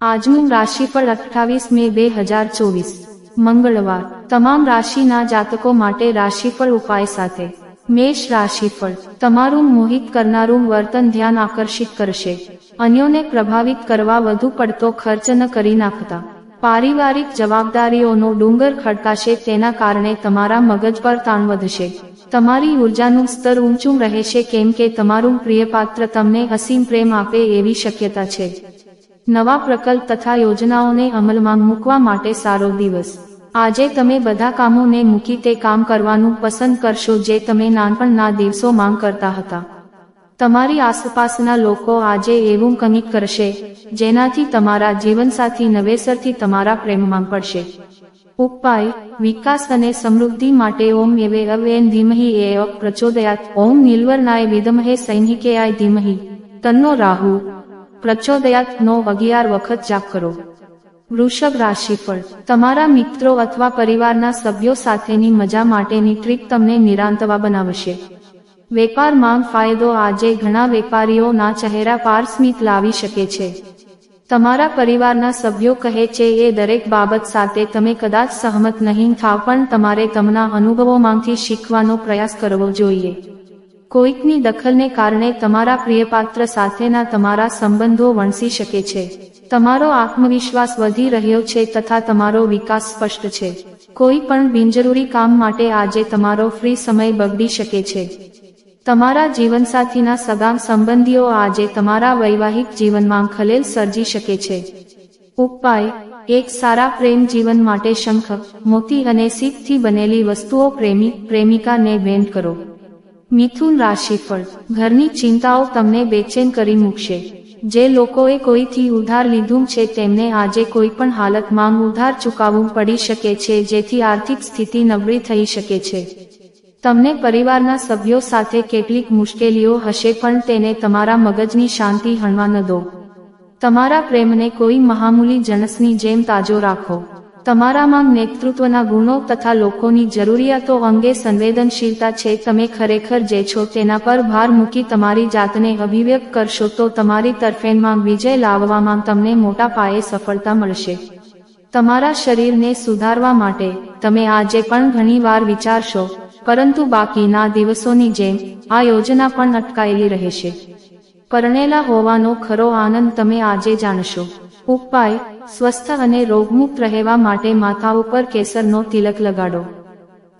આજનું રાશિફળ અઠ્ઠાવીસ મે બે હજાર ચોવીસ. મંગળવાર. તમામ રાશિના જાતકો માટે રાશિફળ ઉપાય સાથે. મેષ રાશિફળ. તમારું મોહિત કરનારું વર્તન ધ્યાન આકર્ષિત કરશે. અન્યોને પ્રભાવિત કરવા વધુ પડતો ખર્ચ ન કરી નાખતા. પારિવારિક જવાબદારીઓનો ડુંગર ખડકાશે તેના કારણે તમારા મગજ પર તાણ વધશે. તમારી ઉર્જાનું સ્તર ઊંચું રહેશે કેમ કે તમારું પ્રિયપાત્ર તમને અસીમ પ્રેમ આપે એવી શક્યતા છે. નવા પ્રકલ્પ તથા યોજનાઓને અમલમાં મૂકવા માટે સારો દિવસ. આજે તમે બધા કામોને મૂકી તે કામ કરવાનું પસંદ કરશો જે તમે નાનપણના દિવસો માંગ કરતા હતા. તમારી આસપાસના લોકો આજે એવું કંઈક કરશે, જેનાથી તમારા જીવનસાથી નવેસરથી તમારા પ્રેમમાં પડશે. ઉપાય, વિકાસ અને સમૃદ્ધિ માટે ઓમ એવે અવેન ધીમહી એ પ્રચોદયાત. ઓમ નિલવરનાય વિદમહે આય ધીમહી. તન્નો રાહુ. પ્રચોદયાત નો અગિયાર વખત જાપ કરો. વૃષભ રાશિફળ તમારા મિત્રો અથવા પરિવારના સભ્યો સાથેની મજા માટેની ટ્રીપ તમને નિરાંતવા બનાવશે. વેપારમાં ફાયદો આજે ઘણા વેપારીઓના ચહેરા પાર સ્મિત લાવી શકે છે. તમારા પરિવારના સભ્યો કહે છે, એ દરેક બાબત સાથે તમે કદાચ સહમત નહીં થાવ, પણ તમારે તમના અનુભવોમાંથી શીખવાનો પ્રયાસ કરવો જોઈએ. કોઈકની દખલને કારણે તમારા પ્રિયપાત્ર સાથેના તમારા સંબંધો વણસી શકે છે. તમારો આત્મવિશ્વાસ વધી રહ્યો છે તથા તમારો વિકાસ સ્પષ્ટ છે. કોઈ પણ બિનજરૂરી કામ માટે આજે તમારો ફ્રી સમય બગડી શકે છે. તમારા જીવનસાથીના સગા સંબંધીઓ આજે તમારા વૈવાહિક જીવનમાં ખલેલ સર્જી શકે છે. ઉપાય, એક સારા પ્રેમ જીવન માટે શંખ, મોતી અને સીપથી બનેલી વસ્તુઓ પ્રેમી, પ્રેમિકાને ભેટ કરો. મિથુન રાશિફળ. ઘરની ચિંતાઓ તમને બેચેન કરી મૂકશે. જે લોકોએ કોઈથી ઉધાર લીધું છે તેમને આજે કોઈ પણ હાલતમાં ઉધાર ચૂકવવું પડી શકે છે, જેથી આર્થિક સ્થિતિ નબળી થઈ શકે છે. તમને પરિવારના સભ્યો સાથે કેટલીક મુશ્કેલીઓ હશે, પણ તેને તમારા મગજની શાંતિ હણવા ન દો. તમારા પ્રેમને કોઈ મહામૂલી જનસની જેમ તાજો રાખો. તમારામાં નેતૃત્વના ગુણો તથા લોકોની જરૂરિયાતો અંગે સંવેદનશીલતા છે, તમે ખરેખર જે છો તેના પર ભાર મૂકી તમારી જાતને અભિવ્યક્ત કરશો તો તમારી તરફેણમાં વિજય લાવવામાં તમને મોટા પાયે સફળતા મળશે. તમારા શરીરને સુધારવા માટે તમે આજે પણ ઘણીવાર વિચારશો, પરંતુ બાકીના દિવસોની જેમ આ યોજના પણ અટકાયેલી રહેશે. પરણેલા હોવાનો ખરો આનંદ તમે આજે જાણશો. ઉપાય, સ્વસ્થ અને રોગમુક્ત રહેવા માટે માથા ઉપર કેસરનો તિલક લગાડો.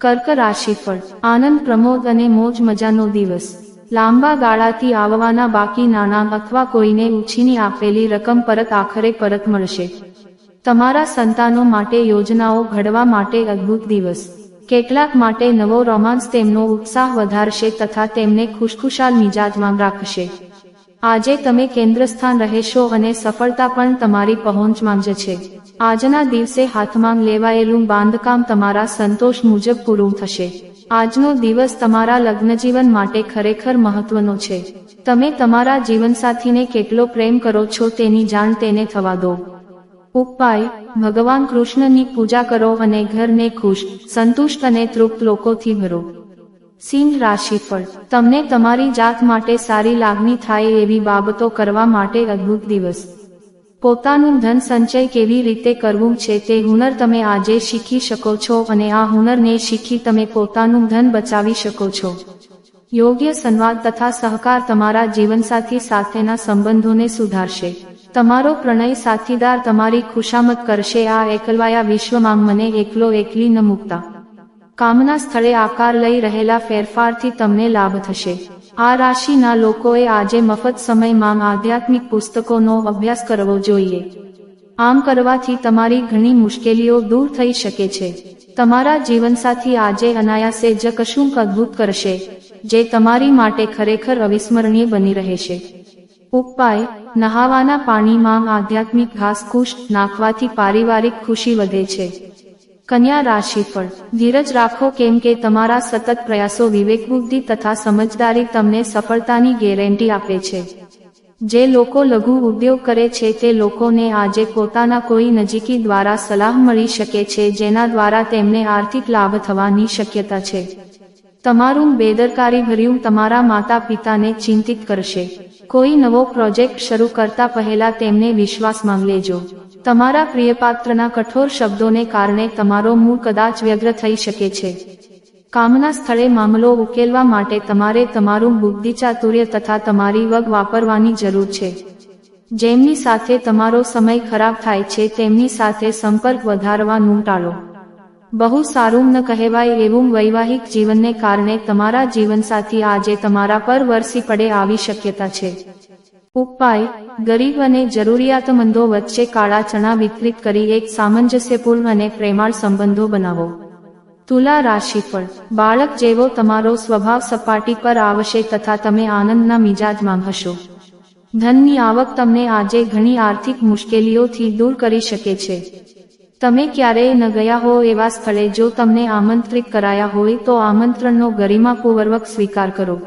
કર્ક રાશિફળ, આનંદ, પ્રમોદ અને મોજ મજાનો દિવસ. લાંબા ગાળાથી આવવાના બાકી નાણાં અથવા કોઈને ઉછીની આપેલી રકમ પરત આખરે પરત મળશે. તમારા સંતાનો માટે યોજનાઓ ઘડવા માટે અદ્ભુત દિવસ. કેટલાક માટે નવો રોમાન્સ તેમનો ઉત્સાહ વધારશે તથા તેમને ખુશખુશાલ મિજાજમાં રાખશે. આજે તમે કેન્દ્રસ્થાન રહેશો અને સફળતા પણ તમારી પહોંચમાં જ છે. આજના દિવસે હાથમાં લેવાયેલું બાંધકામ તમારા સંતોષ મુજબ પૂરું થશે. આજનો દિવસ તમારા લગ્નજીવન માટે ખરેખર મહત્વનો છે. તમે તમારા જીવનસાથીને કેટલો પ્રેમ કરો છો તેની જાણ તેને થવા દો. ઉપાય, ભગવાન કૃષ્ણની પૂજા કરો અને ઘરને ખુશ, સંતુષ્ટ અને તૃપ્ત લોકોથી ભરો. સિંહ રાશિફળ તમને તમારી જાત માટે સારી લાગણી થાય એવી બાબતો કરવા માટે અદ્ભુત દિવસ. પોતાનું ધન સંચય કેવી રીતે કરવું છે તે હુનર તમે આજે શીખી શકો છો અને આ હુનરને શીખી તમે પોતાનું ધન બચાવી શકો છો. યોગ્ય સંવાદ તથા સહકાર તમારા જીવનસાથી સાથેના સંબંધોને સુધારશે. તમારો પ્રણય સાથીદાર તમારી ખુશામત કરશે. આ એકલવાયા વિશ્વમાં મને એકલો એકલી ન મૂકતા. કામના સ્થળે આકાર લઈ રહેલા ફેરફારથી તમને લાભ થશે. આ રાશિના લોકોએ આજે મફત સમયમાં આધ્યાત્મિક પુસ્તકોનો અભ્યાસ કરવો જોઈએ. આમ કરવાથી તમારી ઘણી મુશ્કેલીઓ દૂર થઈ શકે છે. તમારા જીવનસાથી આજે અનાયાસે જ કશુંક અદભુત કરશે, જે તમારી માટે ખરેખર અવિસ્મરણીય બની રહેશે. ઉપાય, નહાવાના પાણીમાં આધ્યાત્મિક ઘાસકૂશ નાખવાથી પારિવારિક ખુશી વધે છે. કન્યા રાશિ રાશિફળ ધીરજ રાખો કેમ કે તમારા સતત પ્રયાસો વિવેકબુદ્ધિ તથા સમજદારી તમને સફળતાની ગેરંટી આપે છે. જે લોકો લઘુ ઉદ્યોગ કરે છે તે લોકોને આજે પોતાના કોઈ નજીકી દ્વારા સલાહ મળી શકે છે જેના દ્વારા તેમને આર્થિક લાભ થવાની શક્યતા છે. તમારું બેદરકારી ભર્યું તમારા માતા પિતાને ચિંતિત કરશે. કોઈ નવો પ્રોજેક્ટ શરૂ કરતા પહેલા તેમને વિશ્વાસમાં લેજો. તમારા પ્રિયપાત્રના કઠોર શબ્દોને કારણે તમારો મૂળ કદાચ વ્યગ્ર થઈ શકે છે. કામના સ્થળે મામલો ઉકેલવા માટે તમારે તમારું બુદ્ધિચાતુર્ય તથા તમારી વગ વાપરવાની જરૂર છે. જેમની સાથે તમારો સમય ખરાબ થાય છે, તેમની સાથે સંપર્ક વધારવાનું ટાળો. બહુ સારું ન કહેવાય એવું વૈવાહિક જીવનને કારણે તમારા જીવનસાથી આજે તમારા પર વરસી પડે આવી શક્યતા છે. ઉપાય, ગરીબ અને જરૂરિયાતમંદો વચ્ચે કાળા ચણા વિતરિત કરી એક સામંજસ્યપૂર્ણ અને પ્રેમાળ સંબંધો બનાવો. તુલા રાશિ પર બાળક જેવો તમારો સ્વભાવ સપાટી પર આવશે તથા તમે આનંદના મિજાજમાં હશો. ધનની આવક તમને આજે ઘણી આર્થિક મુશ્કેલીઓથી દૂર કરી શકે છે. તમે ક્યારેય ન ગયા હો એવા સ્થળે જો તમને આમંત્રિત કરાયા હોય તો આમંત્રણનો ગરિમાપૂર્વક સ્વીકાર કરો.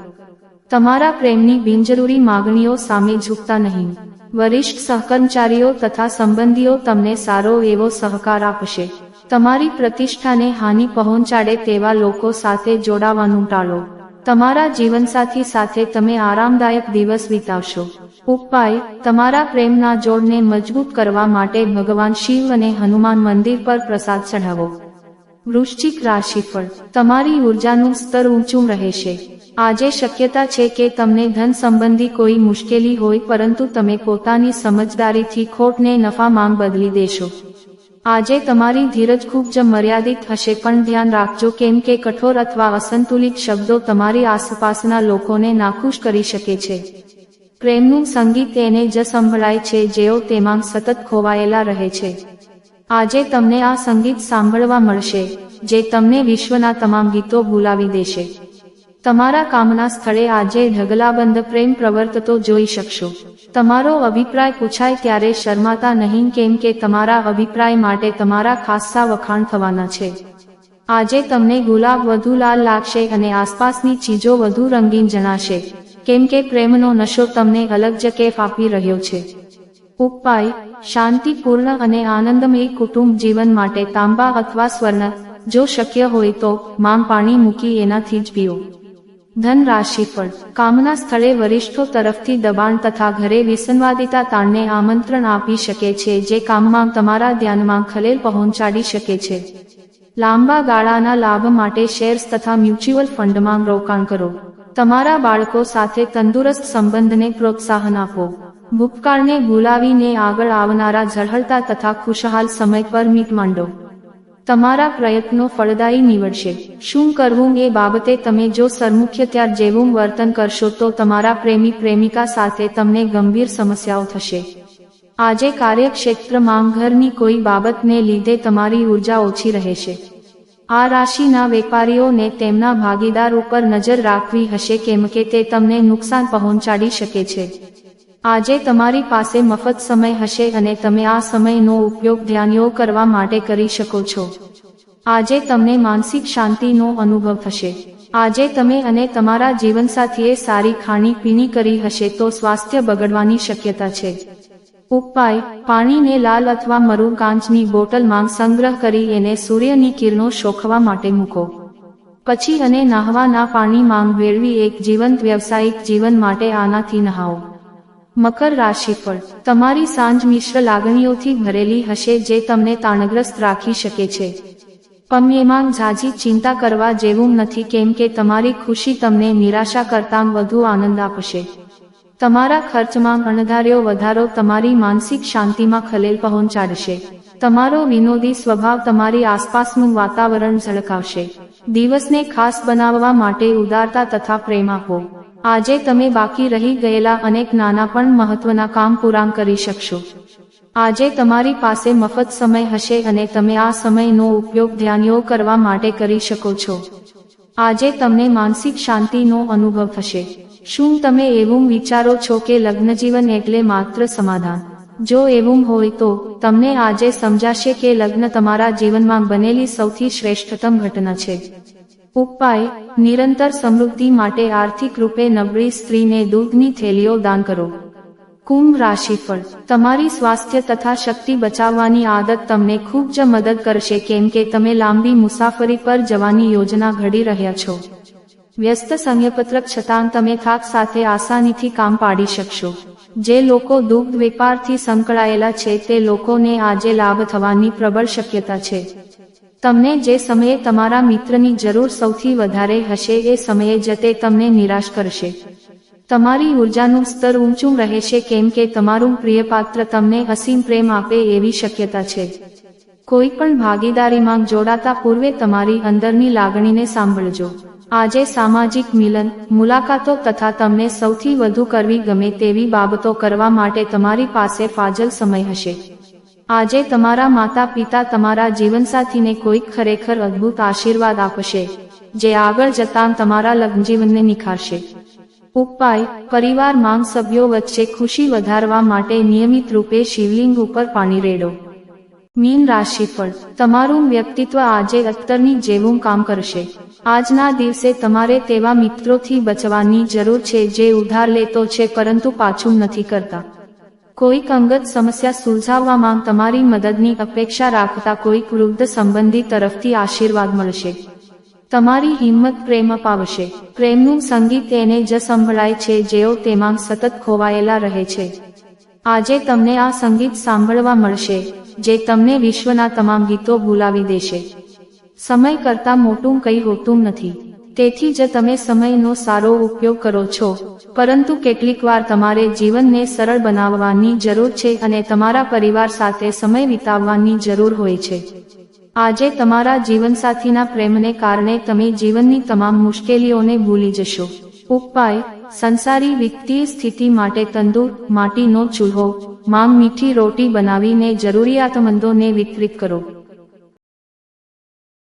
તમારા પ્રેમની બિનજરૂરી માગણીઓ સામે ઝૂકતા નહીં. વરિષ્ઠ સહકર્મચારીઓ તથા સંબંધીઓ તમને સારો એવો સહકાર આપશે. તમારી પ્રતિષ્ઠાને હાનિ પહોંચાડે તેવા લોકો સાથે જોડાવાનું ટાળો. તમારા જીવનસાથી સાથે તમે આરામદાયક દિવસ વિતાવશો. ઉપાય, તમારા પ્રેમના જોડને મજબૂત કરવા માટે ભગવાન શિવ અને હનુમાન મંદિર પર પ્રસાદ ચઢાવો. વૃશ્ચિક રાશિફળ, તમારી ઉર્જાનું સ્તર ઊંચું રહેશે. આજે શક્યતા છે કે તમને ધન સંબંધી કોઈ મુશ્કેલી હોય, પરંતુ તમે પોતાની સમજદારીથી ખોટને નફામાં બદલી દેશો. આજે તમારી ધીરજ ખૂબ જ મર્યાદિત હશે, પણ ધ્યાન રાખજો કેમ કે કઠોર અથવા અસંતુલિત શબ્દો તમારી આસપાસના લોકોને નાખુશ કરી શકે છે. પ્રેમનું સંગીત એને જ સંભળાય છે, જેઓ તેમાં સતત ખોવાયેલા રહે છે. આજે તમને આ સંગીત સાંભળવા મળશે, જે તમને વિશ્વના તમામ ગીતો ભૂલાવી દેશે. તમારા કામના સ્થળે આજે ઢગલાબંધ પ્રેમ પ્રવર્તતો જોઈ શકશો. તમારો અભિપ્રાય પૂછાય ત્યારે શરમાતા નહીં કેમ કે તમારા અભિપ્રાય માટે તમારા ખાસ્સા વખાણ થવાના છે. આજે તમને ગુલાબ વધુ લાલ લાગશે અને આસપાસની ચીજો વધુ રંગીન જણાશે. કેમ કે પ્રેમનો નશો તમને અલગ જ કેફ આપી રહ્યો છે. ઉપાય, શાંતિપૂર્ણ અને આનંદમય કુટુંબ જીવન માટે તાંબા અથવા સ્વર્ણ, જો શક્ય હોય તો માં પાણી મૂકી એનાથી જ પીઓ. ધન રાશિફળ કામના સ્થળે વરિષ્ઠો તરફથી દબાણ તથા ઘરે વિસંવાદિતા તાણને આમંત્રણ આપી શકે છે, જે કામમાં તમારા ધ્યાનમાં ખલેલ પહોંચાડી શકે છે. લાંબા ગાળાના લાભ માટે શેર્સ તથા મ્યુચ્યુઅલ ફંડમાં રોકાણ કરો. તમારા બાળકો સાથે તંદુરસ્ત સંબંધને પ્રોત્સાહન આપો. ભૂતકાળને ભૂલાવીને આગળ આવનારા ઝળહળતા તથા ખુશહાલ સમય પર મીટ માંડો. તમારા પ્રયત્નો ફળદાયી નીવડશે. શું કરવું એ બાબતે તમે જો સરમુખ્યત્યાર જેવું વર્તન કરશો તો તમારા પ્રેમી પ્રેમિકા સાથે તમને ગંભીર સમસ્યાઓ થશે. આજે કાર્યક્ષેત્રમાં ઘરની કોઈ બાબતને લીધે તમારી ઊર્જા ઓછી રહેશે. આ રાશિના વેપારીઓને તેમના ભાગીદાર ઉપર નજર રાખવી હશે કેમ કે તે તમને નુકસાન પહોંચાડી શકે છે. આજે તમારી પાસે મફત સમય હશે અને તમે આ સમયનો ઉપયોગ ધ્યાનયોગ કરવા માટે કરી શકો છો. આજે તમને માનસિક શાંતિનો અનુભવ થશે. આજે તમે અને તમારા જીવનસાથીએ સારી ખાણી પીણી કરી હશે તો સ્વાસ્થ્ય બગડવાની શક્યતા છે. ઉપાય, પાણીને લાલ અથવા મરૂન કાંચની બોટલમાં સંગ્રહ કરી એને સૂર્યની કિરણો શોખવા માટે મૂકો. પછી અને નાહવાના પાણીમાં વેળવી એક જીવંત વ્યવસાયિક જીવન માટે આનાથી નહાવો મકર રાશિફળ. તમારી સાંજ મિશ્ર લાગણીઓથી ભરેલી હશે જે તમને તાણગ્રસ્ત રાખી શકે છે. પણ એમાં ઝાઝી ચિંતા કરવા જેવું નથી કેમ કે તમારી ખુશી તમને નિરાશા કરતાં વધુ આનંદ આપશે. તમારા ખર્ચમાં અણધાર્યો વધારો તમારી માનસિક શાંતિમાં ખલેલ પહોંચાડશે. તમારો વિનોદી સ્વભાવ તમારી આસપાસનું વાતાવરણ ઝળકાવશે. દિવસને ખાસ બનાવવા માટે ઉદારતા તથા પ્રેમ આપો. આજે તમે બાકી રહી ગયેલા અનેક નાના પણ મહત્વના કામ પૂરા કરી શકશો. આજે તમારી પાસે મફત સમય હશે અને તમે આ સમયનો ઉપયોગ ધ્યાનયોગ કરવા માટે કરી શકો છો. આજે તમને માનસિક શાંતિનો અનુભવ થશે. શું તમે એવું વિચારો છો કે લગ્નજીવન એટલે માત્ર સમાધાન? જો એવું હોય તો, તમને આજે સમજાશે કે લગ્ન તમારા જીવનમાં બનેલી સૌથી શ્રેષ્ઠતમ ઘટના છે. ઉપાય, નિરંતર સમૃદ્ધિ માટે આર્થિક રૂપે નબળી સ્ત્રીને દૂધની થેલીઓ દાન કરો. કુંભ રાશિફળ. તમારી સ્વાસ્થ્ય તથા શક્તિ બચાવવાની આદત તમને ખૂબ જ મદદ કરશે કેમ કે તમે લાંબી મુસાફરી પર જવાની યોજના ઘડી રહ્યા છો. વ્યસ્ત સંયપત્રક છતાં તમે થાક સાથે આસાનીથી કામ પાડી શકશો. જે લોકો દુગ્ધ વેપારથી સંકળાયેલા છે તે લોકોને આજે લાભ થવાની પ્રબળ શક્યતા છે. તમને જે સમયે તમારા મિત્રની જરૂર સૌથી વધારે હશે એ સમયે જ તે તમને નિરાશ કરશે. તમારી ઉર્જાનું સ્તર ઊંચું રહેશે કેમ કે તમારું પ્રિયપાત્ર તમને અસીમ પ્રેમ આપે એવી શક્યતા છે. કોઈ પણ ભાગીદારીમાં જોડાતા પૂર્વે તમારી અંદરની લાગણીને સાંભળજો. આજે સામાજિક મિલન, મુલાકાતો તથા તમને સૌથી વધુ કરવી ગમે તેવી બાબતો કરવા માટે તમારી પાસે ફાજલ સમય હશે. આજે તમારા માતા પિતા તમારા જીવનસાથીને કોઈક ખરેખર અદ્ભુત આશીર્વાદ આપશે, જે આગળ જતાં તમારા લગ્નજીવનને નિખારશે. ઉપાય, પરિવાર માંગ સભ્યો વચ્ચે ખુશી વધારવા માટે નિયમિત રૂપે શિવલિંગ ઉપર પાણી રેડો. મીન રાશિફળ, તમારું વ્યક્તિત્વ આજે અત્તરની જેવું કામ કરશે. આજના દિવસે તમારે તેવા મિત્રોથી બચવાની જરૂર છે જે ઉધાર લેતો છે, પરંતુ પાછું નથી કરતા. કોઈક અંગત સમસ્યા સુલઝાવવામાં તમારી મદદની અપેક્ષા રાખતા કોઈક વૃદ્ધ સંબંધી તરફથી આશીર્વાદ મળશે. તમારી હિંમત પ્રેમ અપાવશે. પ્રેમનું સંગીત એને જ સંભળાય છે જેઓ તેમાં સતત ખોવાયેલા રહે છે. આજે તમને આ સંગીત સાંભળવા મળશે, જે તમને વિશ્વના તમામ ગીતો ભૂલાવી દેશે. સમય કરતાં મોટું કંઈ હોતું નથી. તેથી જ તમે સમયનો સારો ઉપયોગ કરો છો. પરંતુ કેટલીકવાર તમારે જીવનને સરળ બનાવવાની જરૂર છે અને તમારા પરિવાર સાથે સમય વિતાવવાની જરૂર હોય છે. આજે તમારા જીવનસાથીના પ્રેમને કારણે તમે જીવનની તમામ મુશ્કેલીઓને ભૂલી જશો. ઉપાય, સંસારી વિત્તીય સ્થિતિ માટે તંદૂર, માટીનો ચૂલ્હો, માંગ મીઠી રોટી બનાવીને જરૂરિયાતમંદોને વિતરિત કરો.